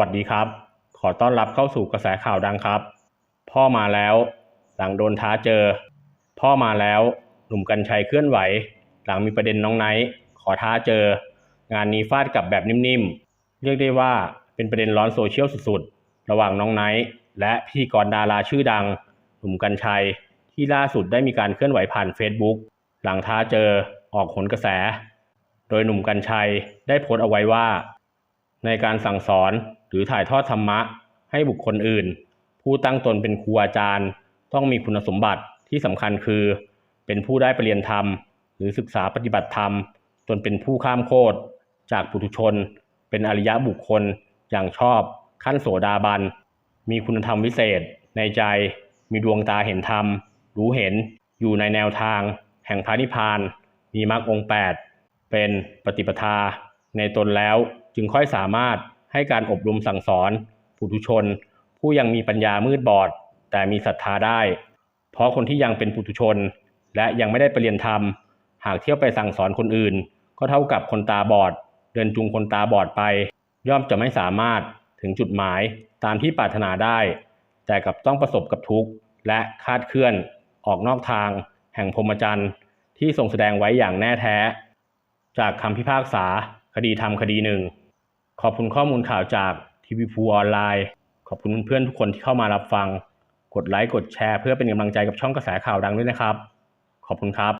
วัสดีครับ ขอต้อนรับเข้าสู่กระแสข่าวดังครับ พ่อมาแล้วหลังโดนท้าเจอ พ่อมาแล้วหนุ่มกัญชัยเคลื่อนไหว หลังมีประเด็นน้องไนท์ขอท้าเจอ งานนี้ฟาดกลับแบบนิ่มๆ เรียกได้ว่าเป็นประเด็นร้อนโซเชียลสุดๆ ระหว่างน้องไนท์และพิธีกรดาราชื่อดัง หนุ่มกัญชัย ที่ล่าสุดได้มีการเคลื่อนไหวผ่าน Facebook หลังท้าเจอออกผลกระแส โดยหนุ่มกัญชัยได้โพสต์เอาไว้ว่า ในการสั่งสอน รือถ่ายทอดธรรมะ ให้บุคคลอื่น ผู้ตั้งตนเป็นครูอาจารย์ ต้องมีคุณสมบัติที่สำคัญคือ เป็นผู้ได้ไปเรียนธรรม หรือศึกษาปฏิบัติธรรม จนเป็นผู้ข้ามโคตรจากปุถุชน เป็นอริยะบุคคลอย่างชอบ ขั้นโสดาบัน มีคุณธรรมวิเศษ ในใจ มีดวงตาเห็นธรรม รู้เห็นอยู่ในแนวทาง แห่งพระนิพพาน มีมรรคองค์แปดเป็นปฏิปทา ในตนแล้วจึงค่อยสามารถ ให้การอบรมสั่งสอนปุถุชน ผู้ยังมีปัญญามืดบอด แต่มีศรัทธาได้ เพราะคนที่ยังเป็นปุถุชน และยังไม่ได้ไปเรียนธรรม หากเที่ยวไปสั่งสอนคนอื่น ก็เท่ากับคนตาบอด เดินจูงคนตาบอดไป ย่อมจะไม่สามารถถึงจุดหมายตามที่ปรารถนาได้ แต่กับต้องประสบกับทุกข์ และคาดเคลื่อนออกนอกทาง แห่งพรหมจรรย์ที่ทรงแสดงไว้อย่างแน่แท้ จากคำพิพากษาคดีธรรมคดีหนึ่ง ขอบคุณข้อมูลข่าวจากทีวีพูออนไลน์ ขอบคุณเพื่อนๆทุกคนที่เข้ามารับฟัง กดไลค์ กดแชร์ เพื่อเป็นกำลังใจกับช่องกระแสข่าวดังด้วยนะครับ ขอบคุณครับ